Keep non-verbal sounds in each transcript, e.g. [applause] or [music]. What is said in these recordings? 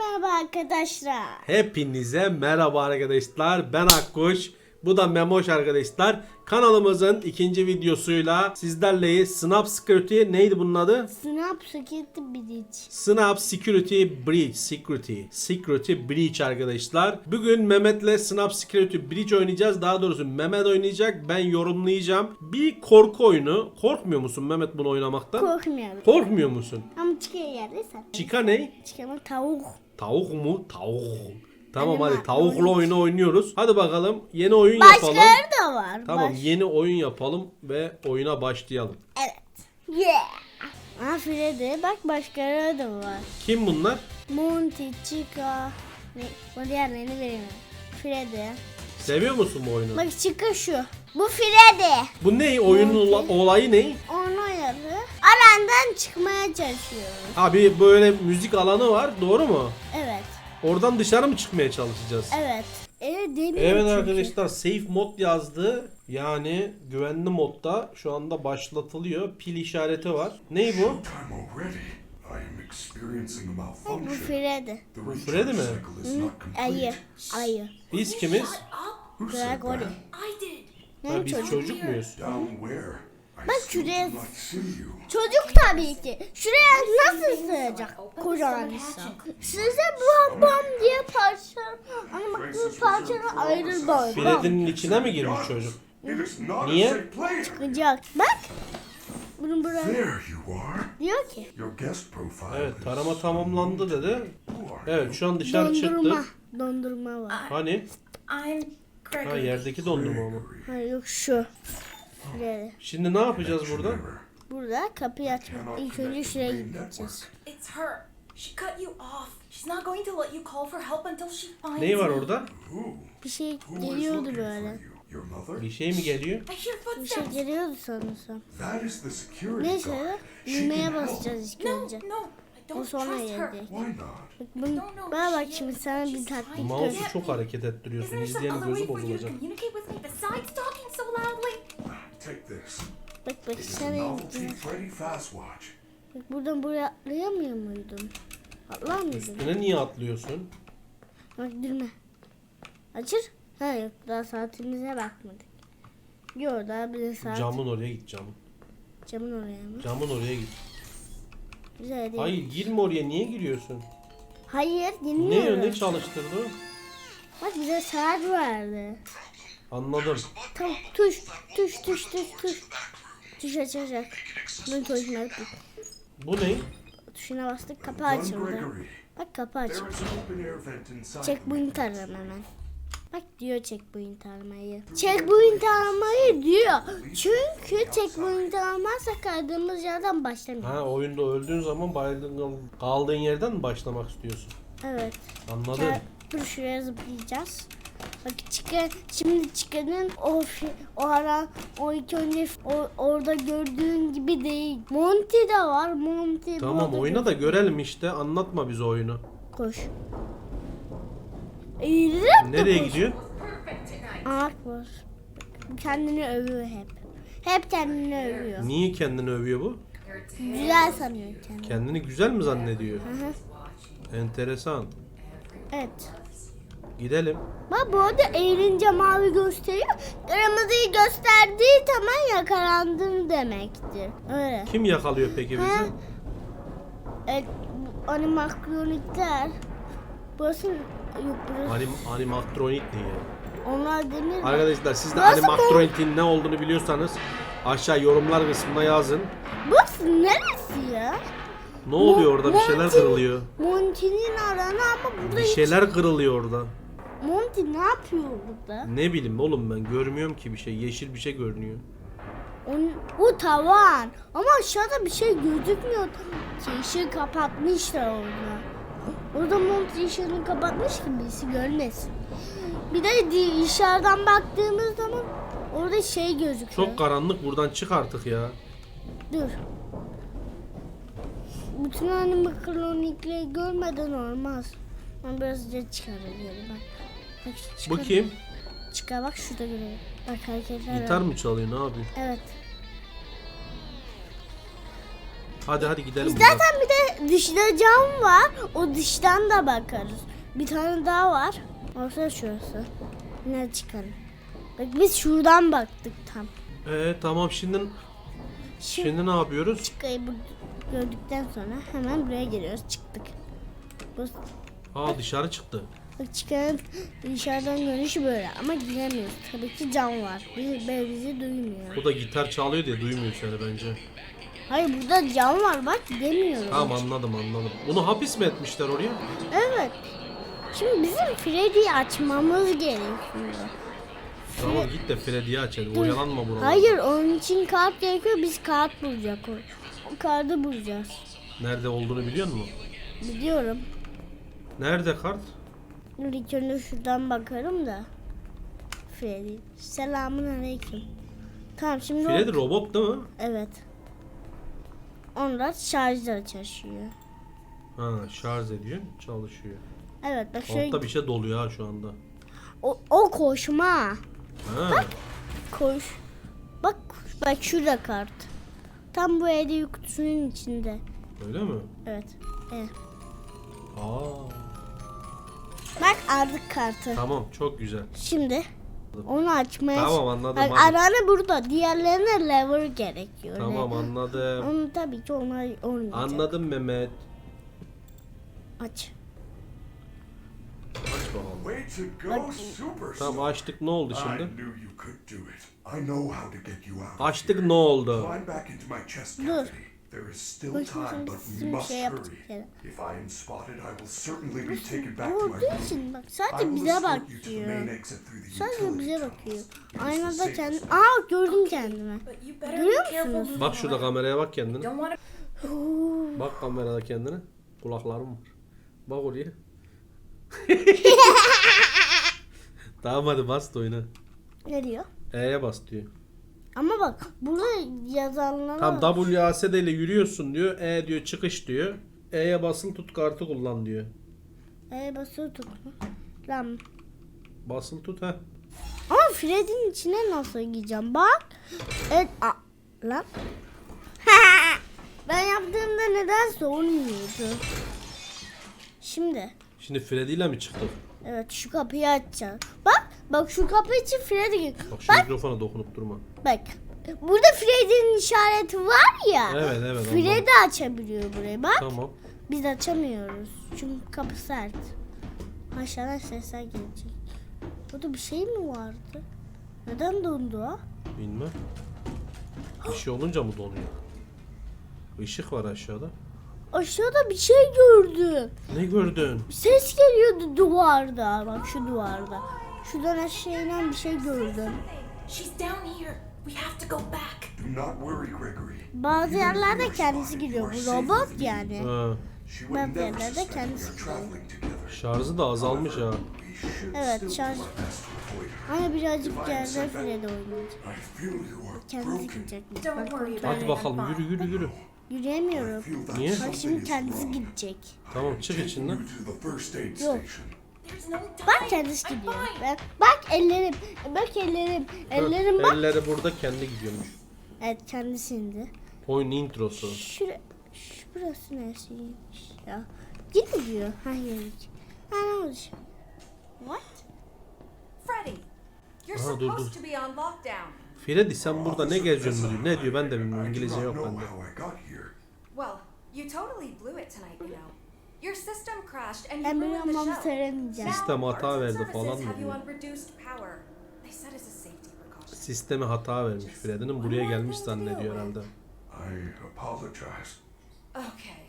merhaba arkadaşlar. Hepinize merhaba arkadaşlar. Ben Akkuş. Bu da Memoş arkadaşlar. Kanalımızın ikinci videosuyla sizlerleyiz. Snap Security neydi bunun adı? Snap Security Bridge. Snap Security Breach. Security. Security Breach arkadaşlar. Bugün Mehmet'le Snap Security Breach oynayacağız. Daha doğrusu Mehmet oynayacak. Ben yorumlayacağım. Bir korku oyunu. Korkmuyor musun Mehmet bunu oynamaktan? Korkmuyorum. Korkmuyor musun? Ama çıkıyor yerde. Chica ne? Çıkamı tavuk. Tavuk mu? Tavuk. Tamam Hadi tavuklu oyun. oyunu oynuyoruz. Hadi bakalım yeni oyun yapalım. Başkaları da var. Tamam Baş- yeni oyun yapalım ve oyuna başlayalım. Evet. Yeah. Aa Freddy bak başkaları da var. Kim bunlar? Monty, Chica. Ne? O diğerlerini veremem. Freddy. Seviyor musun bu oyunu? Bak Chica şu. Bu Freddy. Bu ne? Oyunun ola- olayı ne? Onu oynadı. Arandan çıkmaya çalışıyor. Abi böyle müzik alanı var doğru mu? Evet. Oradan dışarı mı çıkmaya çalışacağız? Evet. Evet demiyor Evet çünkü. arkadaşlar safe mod yazdı. Yani güvenli modda şu anda başlatılıyor. Pil işareti var. Ney bu? Bu. Freddy. Freddy mi? not Ayı. Biz kimiz? Gregory. Ne Ha, biz çocuk? çocuk muyuz? Down where? Bak şuraya-. Çocuk tabii ki. Şuraya nasıl sığacak? Kocaman insan. Size bam bam diye parça. Ama bak bu parçalar ayrı bam. Freddy'nin içine mi girmiş çocuk? Niye? Çıkacak. Bak. Bunu buraya diyor ki. Evet tarama tamamlandı dedi. Evet şu an dışarı Dondurma. çıktık. Dondurma var. Hani? Ha yerdeki dondurma mı? Hayır yok şu. Şuraya. Şimdi ne yapacağız burada? Burada kapıyı açmak. İlk önce şuraya gideceğiz. It's her. She cut you off. She's not going to let you call for help until she finds Neyi var orada? Bir şey geliyordu böyle. Bir şey mi geliyor? Bir şey geliyordu sanırsam. Neyse. Düğmeye basacağız ilk önce. O sonra not? Bak bunu, bana bak şimdi sana bir to Mouse'u çok hareket ettiriyorsun. İzleyenin gözü bozulacak. Bak bak sana. Bak buradan buraya atlayamıyor muydun? Atlar mıydın? Üstüne niye atlıyorsun? Bak düğme. Açır. Ha yok daha saatimize bakmadık. Yok daha bir saat. Camın oraya git camın. Camın oraya mı? Camın oraya git. Güzel değil. Hayır girme oraya niye giriyorsun? Hayır Ne dinliyorum. ne çalıştırdı? o? Bak bize saat verdi. Anladım. Tamam tuş tuş tuş tuş tuş. Tuş açacak. Bunu koymak. Bu ne? Tuşuna bastık kapı açıldı. Bak kapı açıldı. Checkpoint arama hemen. Bak diyor checkpoint aramayı. Checkpoint aramayı diyor. Çünkü checkpoint aramazsa kaldığımız yerden başlamıyor. Ha oyunda öldüğün zaman bayıldığın kaldığın yerden mi başlamak istiyorsun? Evet. Anladım. Dur şuraya zıplayacağız. Bak çıkar, şimdi çıkanın o, o ara o ilk önce o, orada gördüğün gibi değil. Monty de var. Monty Tamam oyna da görelim işte. Anlatma bize oyunu. Koş. Eğilip de Nereye koş. gidiyor? Ayak var. Kendini övüyor hep. Hep kendini övüyor. Niye kendini övüyor bu? Güzel sanıyor kendini. Kendini güzel mi zannediyor? Hı hı. Enteresan. Evet. Gidelim. Bak bu arada eğilince mavi gösteriyor. Kırmızıyı gösterdiği zaman yakalandın demektir. Öyle. Kim yakalıyor peki Ha, bizi? evet, bu animatronikler. Burası yok burası. Anim, animatronik ne ya? Onlar demir mi? Arkadaşlar siz de Burası animatronik'in ne olduğunu biliyorsanız aşağı yorumlar kısmına yazın. Burası neresi ya? Ne oluyor orada? Bir şeyler Monty- kırılıyor. Monty'nin alanı ama burada Bir hiç- şeyler kırılıyor orada. Monty ne yapıyor burada? Ne bileyim oğlum ben görmüyorum ki bir şey. Yeşil bir şey görünüyor. Onun, bu tavan. Ama aşağıda bir şey gözükmüyor. Şey, ışığı kapatmışlar orada. Orada Monty ışığını kapatmış ki birisi görmesin. Bir de dışarıdan baktığımız zaman orada şey gözüküyor. Çok karanlık buradan çık artık ya. Dur. Bütün animatronikleri görmeden olmaz. Ben birazcık çıkarıyorum bak. Bak Bu çıkar. kim? Çıkar bak şurada görüyorum. Bak hareketler. Gitar var. mı çalıyor ne yapıyor? Evet. Hadi hadi gidelim. Biz buradan. zaten bir de dışta cam var. O dıştan da bakarız. Bir tane daha var. Orası şurası. Ne çıkalım. Bak biz şuradan baktık tam. Ee, tamam şimdi Şimdi şimdi ne yapıyoruz? çıkayı bu gördükten sonra hemen buraya geliyoruz. Çıktık. Bu Aa dışarı çıktı. Çıkan dışarıdan görünüşü böyle ama giremiyoruz. Tabii ki cam var. Bizi, bizi duymuyor. Bu da gitar çalıyor diye duymuyor seni bence. Hayır burada cam var bak giremiyoruz. Tamam anladım anladım. Bunu hapis mi etmişler oraya? Evet. Şimdi bizim Freddy'yi açmamız gerekiyor. Tamam git de Freddy'yi aç hadi. Oyalanma buralarda. Hayır onun için kart gerekiyor. Biz kart bulacak o. O kartı bulacağız. Nerede olduğunu biliyor musun? Biliyorum. Nerede kart? Önce şuradan bakarım da. Freddy. Selamun aleyküm. Tamam şimdi o- Freddy robot değil mi? Evet. Onlar şarjla çalışıyor. Ha şarj ediyor çalışıyor. Evet bak şöyle Altta bir şey doluyor ha şu anda. o, o koşma. Ha. Koş. Bak bak şurada kart. Tam bu hediye kutusunun içinde. Öyle mi? Evet. evet. Aa. Bak aldık kartı. Tamam çok güzel. Şimdi onu açmaya Tamam, anladım, Bak, hadi. aranı burada. Diğerlerine lever gerekiyor. Tamam Lever. anladım. Onu tabii ki onlar olmayacak. Anladım Mehmet. Aç. Aç bakalım. Way to go, super. Tamam açtık ne oldu şimdi? Açtık ne oldu? Dur. There is still time, but we must şey hurry. If I am spotted, I will certainly be taken back to my room. bak I sadece will bize escort you to the main bakıyor. exit through the Sadece utility bize tunnels. bakıyor. Aynada safest kendi... Aa gördüm kendimi. Görüyor musunuz? Bak şurada kameraya bak kendine. Bak kamerada kendine. Kulaklarım var. Bak oraya. [laughs] tamam hadi bas da oyna. Ne diyor? E'ye bas diyor. Ama bak burada yazanlara Tam WASD ile yürüyorsun diyor. E diyor çıkış diyor. E'ye basılı tut kartı kullan diyor. E basılı tutma. Lan. Basılı tut ha. Ama Fred'in içine nasıl gireceğim? Bak. Evet. A, lan. [laughs] ben yaptığımda nedense olmuyordu. Şimdi. Şimdi Freddy ile mi çıktık? Evet şu kapıyı açacağız. Bak. Bak şu kapı için Freddy. Bak şu Bak. mikrofona dokunup durma. Bak. Burada Freddy'nin işareti var ya. Evet evet. Freddy açabiliyor burayı bak. Tamam. Biz açamıyoruz. Çünkü kapı sert. Aşağıdan sesler gelecek. Burada bir şey mi vardı? Neden dondu o? Bilmem. Bir şey olunca mı donuyor? Işık var aşağıda. Aşağıda bir şey gördüm. Ne gördün? Ses geliyordu duvarda. Bak şu duvarda. Şuradan aşağı inen bir şey gördüm. She's down here. We have to go back. Do not worry, Gregory. Bazı yerlerde kendisi gidiyor. Bu robot yani. Ha, Bazı yerlerde kendisi gidiyor. şarjı da azalmış ha. Evet, şarj-. Ama birazcık yerde Freddy oynayacak. Kendisi gidecek. Hadi bakalım yürü yürü yürü. Yürüyemiyorum. Niye? Bak şimdi is kendisi gidecek. Tamam çık içinden. Yok. Bak kendisi gidiyor. Bak, bak ellerim. Bak ellerim. Ellerim bak. Elleri burada kendi gidiyormuş. Evet kendisi indi. Oyun introsu. Şura, şu burası neresiymiş ya? Git diyor. Ha geldik. Ha ne oldu şimdi? What? Freddy, you're Aha, dur, supposed to be on lockdown. Freddy sen burada ne geziyorsun diyor. Ne diyor ben de bilmiyorum. İngilizce yok bende. Well, you totally blew it tonight, you know. Your system crashed and you Ben ruined biliyorum the ama show. söylemeyeceğim. Sistem hata parts and verdi services falan mı have you diyor. on reduced power. They said it's a safety precaution. Sisteme hata vermiş Freddy'nin buraya gelmiş zannediyor herhalde. I apologize. Okay.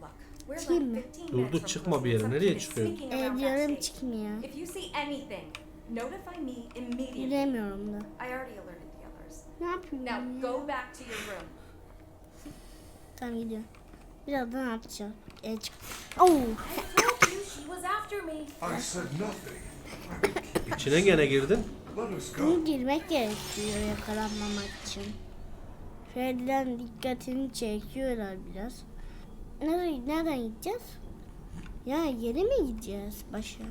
Look, we're Kim? like 15 Durdu, minutes from çıkma bir yere. Nereye kid is çıkıyor? sneaking Ee, around diyorum backstage. çıkmıyor. If you see anything, notify me immediately. Yürüyemiyorum da. I already alerted the others. Ne yapayım Now ya? go back to your room. Tamam gidiyorum. Birazdan atacağım. E keep it İçine gene girdin. Bunu girmek gerekiyor yakalanmamak için. Freddy'den dikkatini çekiyorlar biraz. Nereye, nereden gideceğiz? Ya yere mi gideceğiz başa?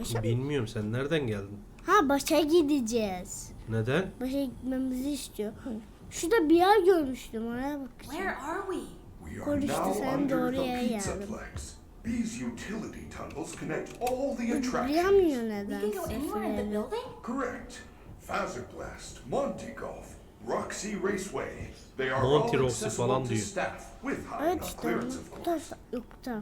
Başa? Bilmiyorum sen nereden geldin? Ha başa gideceğiz. Neden? Başa gitmemizi istiyor. Şurada bir yer görmüştüm oraya bak. Where are we? We are Konuştu, now sen under doğru the yere plex. These utility tunnels connect all the attractions. We can go anywhere in the building? Correct. Fazerblast, Monty Golf, Roxy Raceway. They are Monty all accessible falan to diyor. staff with high Evet enough işte clearance of course.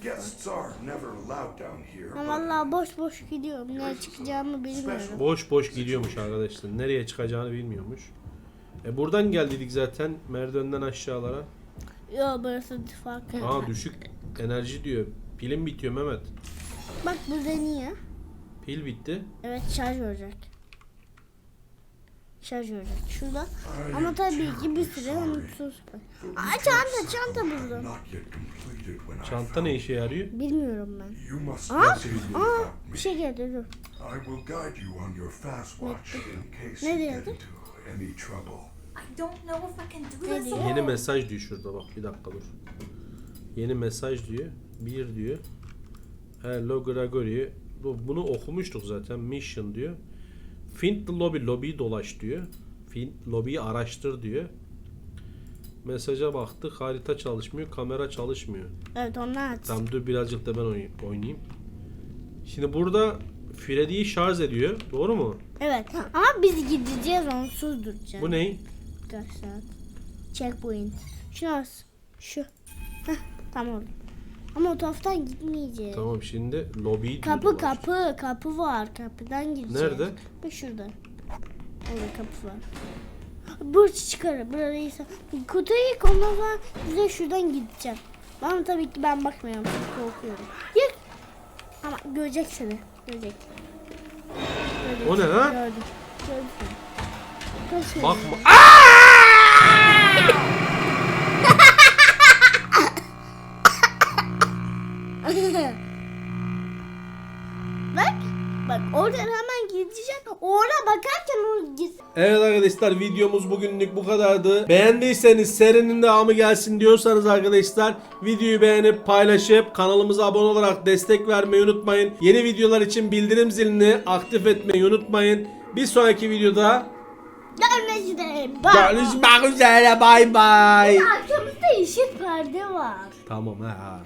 Guests are never allowed down here. But vallahi boş boş gidiyorum. Nereye çıkacağımı bilmiyorum. Boş boş gidiyormuş arkadaşlar. Nereye çıkacağını bilmiyormuş. E buradan geldiydik zaten merdivenden aşağılara. Yo burası farklı. Aa düşük enerji diyor. Pilim bitiyor Mehmet. Bak burada niye? Pil bitti. Evet şarj olacak. Şarj olacak. Şurada. Ama tabii ki bir süre unutsuz. Aa çanta çanta buldum. Çanta ne işe yarıyor? Bilmiyorum ben. Aa, aa bir şey geldi dur. Ne diyordu? Don't know if I can do Ne this diyor? Yeni mesaj diyor şurada bak bir dakika dur. Yeni mesaj diyor. Bir diyor. Hello Gregory. Bu- Bunu okumuştuk zaten. Mission diyor. Find the lobby. Lobby'yi dolaş diyor. Find lobby'yi araştır diyor. Mesaja baktık. Harita çalışmıyor. Kamera çalışmıyor. Evet onlar aç. Tamam dur birazcık da ben oynay- oynayayım. Şimdi burada Freddy'yi şarj ediyor. Doğru mu? Evet ama biz gideceğiz onsuz duracağız. Bu ne? Saat? Checkpoint. Şu az. Şu. Heh, tamam. Ama o taraftan gitmeyeceğiz. Tamam şimdi lobby'yi Kapı kapı kapı var. Kapıdan gireceğiz. Nerede? Bak şurada. Orada kapı var. Burç çıkarır. Burayı kutuyu ondan sonra bize şuradan gideceğim. Ben tabii ki ben bakmıyorum. Korkuyorum. Yık. Ama görecek seni. Görecek. Görecek O ne lan? Gördüm. Gördüm seni. Bakma. [laughs] Bak. Bak oradan hemen gideceğim. Orada bakarken onu git. Evet arkadaşlar videomuz bugünlük bu kadardı. Beğendiyseniz serinin devamı gelsin diyorsanız arkadaşlar videoyu beğenip paylaşıp kanalımıza abone olarak destek vermeyi unutmayın. Yeni videolar için bildirim zilini aktif etmeyi unutmayın. Bir sonraki videoda Görmek üzere. Görüşmek üzere bay bay. Arkamızda yeşil perde var. Tamam ha.